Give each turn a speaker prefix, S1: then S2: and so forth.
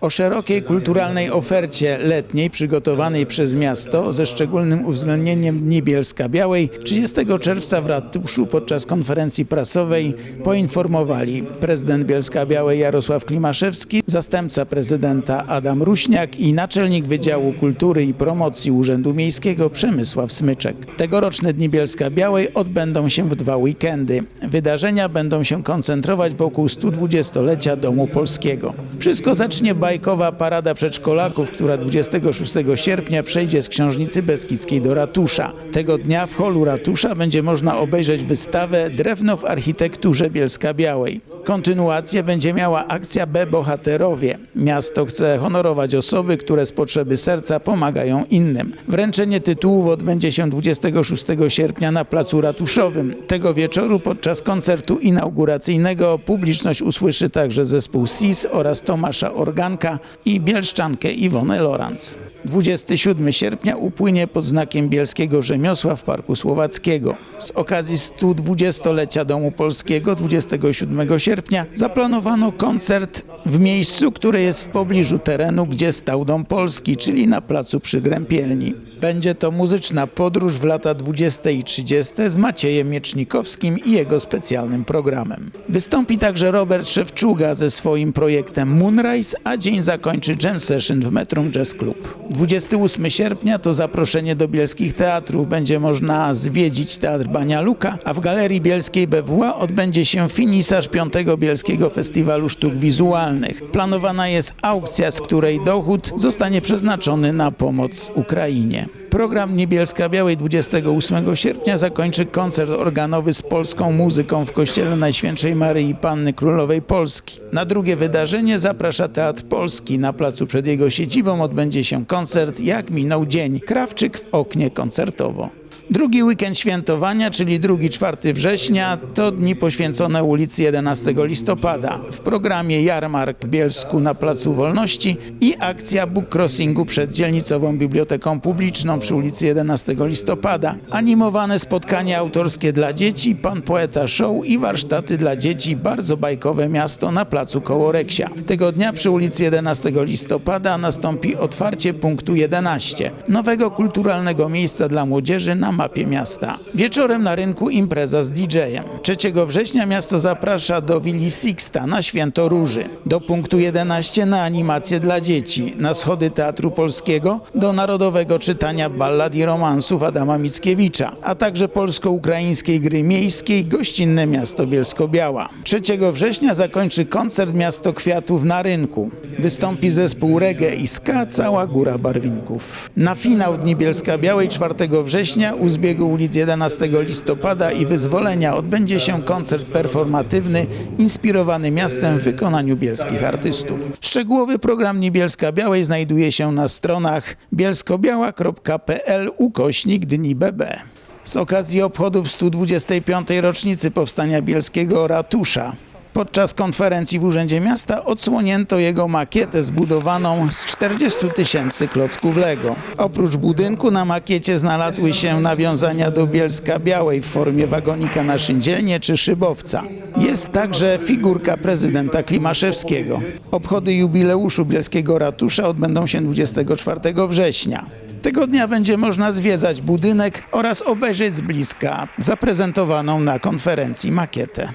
S1: O szerokiej kulturalnej ofercie letniej przygotowanej przez miasto ze szczególnym uwzględnieniem Dni Bielska Białej 30 czerwca w ratuszu podczas konferencji prasowej poinformowali prezydent Bielska Białej Jarosław Klimaszewski, zastępca prezydenta Adam Ruśniak i naczelnik Wydziału Kultury i Promocji Urzędu Miejskiego Przemysław Smyczek. Tegoroczne Dni Bielska Białej odbędą się w dwa weekendy. Wydarzenia będą się koncentrować wokół 120-lecia Domu Polskiego. Wszystko zacznie bajkowa parada przedszkolaków, która 26 sierpnia przejdzie z Książnicy Beskidzkiej do ratusza. Tego dnia w holu ratusza będzie można obejrzeć wystawę Drewno w architekturze Bielska Białej. Kontynuację będzie miała akcja B Bohaterowie. Miasto chce honorować osoby, które z potrzeby serca pomagają innym. Wręczenie tytułów odbędzie się 26 sierpnia na Placu Ratuszowym. Tego wieczoru podczas koncertu inauguracyjnego publiczność usłyszy także zespół SIS oraz Tomasza Organka i bielszczankę Iwonę Lorenz. 27 sierpnia upłynie pod znakiem bielskiego rzemiosła w Parku Słowackiego. Z okazji 120-lecia Domu Polskiego 27 sierpnia zaplanowano koncert w miejscu, które jest w pobliżu terenu, gdzie stał Dom Polski, czyli na placu przy Grępielni. Będzie to muzyczna podróż w lata 20 i 30 z Maciejem Miecznikowskim i jego specjalnym programem. Wystąpi także Robert Szewczuga ze swoim projektem Moonrise, a dzień zakończy jam session w Metrum Jazz Club. 28 sierpnia to zaproszenie do bielskich teatrów. Będzie można zwiedzić Teatr Bania Luka, a w Galerii Bielskiej BWA odbędzie się finisaż 5 Bielskiego Festiwalu Sztuk Wizualnych. Planowana jest aukcja, z której dochód zostanie przeznaczony na pomoc Ukrainie. Program Niebieska Białej 28 sierpnia zakończy koncert organowy z polską muzyką w Kościele Najświętszej Maryi Panny Królowej Polski. Na drugie wydarzenie zaprasza Teatr Polski. Na placu przed jego siedzibą odbędzie się koncert Jak minął dzień. Krawczyk w oknie koncertowo. Drugi weekend świętowania, czyli 2-4 września, to dni poświęcone ulicy 11 listopada. W programie Jarmark Bielsku na Placu Wolności i akcja book crossingu przed dzielnicową biblioteką publiczną przy ulicy 11 listopada. Animowane spotkania autorskie dla dzieci, pan poeta show i warsztaty dla dzieci Bardzo bajkowe miasto na Placu Kołoreksia. Tego dnia przy ulicy 11 listopada nastąpi otwarcie punktu 11, nowego kulturalnego miejsca dla młodzieży na mapie miasta. Wieczorem na rynku impreza z DJ-em. 3 września miasto zaprasza do Willi Sixta na Święto Róży, do punktu 11 na animacje dla dzieci, na schody Teatru Polskiego, do narodowego czytania ballad i romansów Adama Mickiewicza, a także polsko-ukraińskiej gry miejskiej Gościnne Miasto Bielsko-Biała. 3 września zakończy koncert Miasto Kwiatów na rynku. Wystąpi zespół reggae i ska Cała Góra Barwinków. Na finał Dni Bielska Białej 4 września zbiegu ulic 11 listopada i Wyzwolenia odbędzie się koncert performatywny inspirowany miastem w wykonaniu bielskich artystów. Szczegółowy program Niebielska Białej znajduje się na stronach bielskobiała.pl ukośnik Dni BB. Z okazji obchodów 125. rocznicy powstania bielskiego ratusza Podczas konferencji w Urzędzie Miasta odsłonięto jego makietę zbudowaną z 40 tysięcy klocków Lego. Oprócz budynku na makiecie znalazły się nawiązania do Bielska Białej w formie wagonika na szyndzielnie czy szybowca. Jest także figurka prezydenta Klimaszewskiego. Obchody jubileuszu Bielskiego Ratusza odbędą się 24 września. Tego dnia będzie można zwiedzać budynek oraz obejrzeć z bliska zaprezentowaną na konferencji makietę.